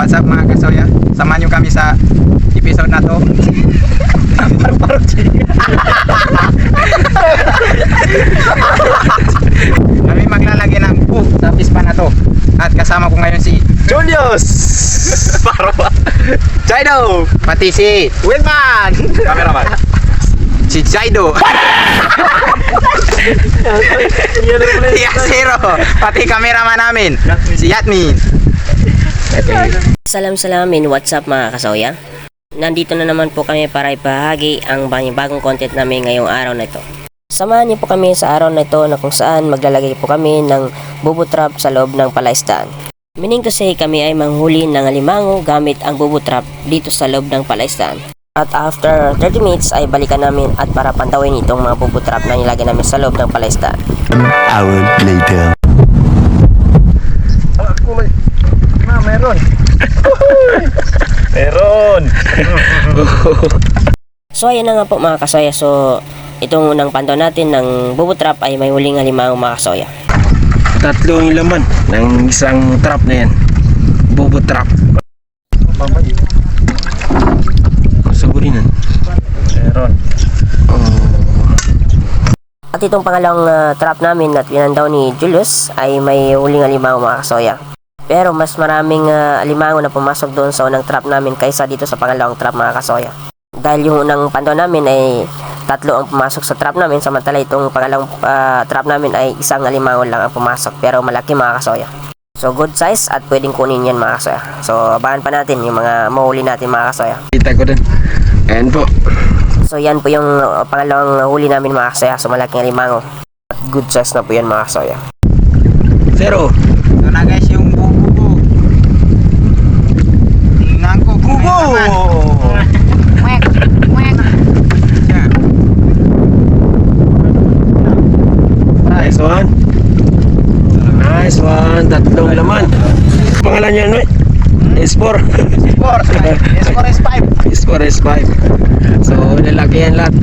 What's up mga kasoya? Samahan nyo kami sa episode na to. Paru-paru Kami maglalagay ng poop sa pispa na to. At kasama ko ngayon si Julius! Para ba? Chino! pati si Wilman! Cameraman. si Jaido. Yan ang play. si Asiro. Pati cameraman namin. Si Yatmin. Salam salamin, what's up mga kasoya? Nandito na naman po kami para ipahagi ang bagong content namin ngayong araw na ito. Samahan niyo po kami sa araw na ito na kung saan maglalagay po kami ng bubo trap sa loob ng palaisdaan. Meaning to say kami ay manghuli ng alimango gamit ang bubo trap dito sa loob ng palaisdaan. At after 30 minutes ay balikan namin at para pantawin itong mga bubo trap na nilagay namin sa loob ng palaisdaan. hour later. Ako may... Meron. meron. So ayan na nga po mga kasoya. So itong unang pantaw natin ng bubo trap ay may huling alimango mga kasoya. Tatlo yung laman ng isang trap na yan. Bobo trap. Saburinan. Meron. At itong pangalawang ah, trap namin na pinandaw ni Julius ay may huling alimango mga kasoya. Pero mas maraming ah, alimango na pumasok doon sa unang trap namin kaysa dito sa pangalawang trap mga kasoya. Dahil yung unang pandaw namin ay tatlo ang pumasok sa trap namin samantala itong pangalawang ah, trap namin ay isang alimango lang ang pumasok pero malaki mga kasoya. So good size at pwedeng kunin yan mga kasoya. So abangan pa natin yung mga mahuli natin mga kasoya. Kita ko din. Ayan po. So yan po yung uh, pangalawang huli namin mga kasoya. So malaking alimango. At good size na po yan mga kasoya. Zero. Ito na guys yung bubo ko. Tingnan ko. Bubo! Nice one. Nice Tatlong laman. Pangalan niya, ano eh? S4. Sport. Sport is 5. S4, S5. So, lalaki yan lahat.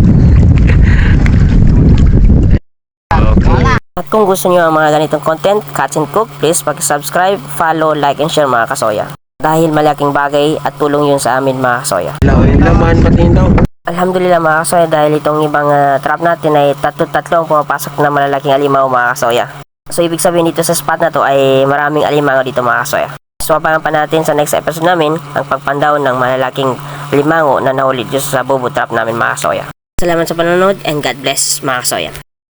Okay. At kung gusto niyo ang mga ganitong content, Catch and Cook, please pag-subscribe, follow, like, and share mga kasoya. Dahil malaking bagay at tulong yun sa amin mga kasoya. Wala yung laman, patingin daw. Alhamdulillah mga kasoya dahil itong ibang ah, trap natin ay tatlo-tatlo ang pumapasok na malalaking alimango mga kasoya. So ibig sabihin dito sa spot na to ay maraming alimango dito mga kasoya. So abangan pa natin sa next episode namin ang pagpandaw ng malalaking limango na nahuli dito sa bubo trap namin mga kasoya. Salamat sa panonood and God bless mga kasoya.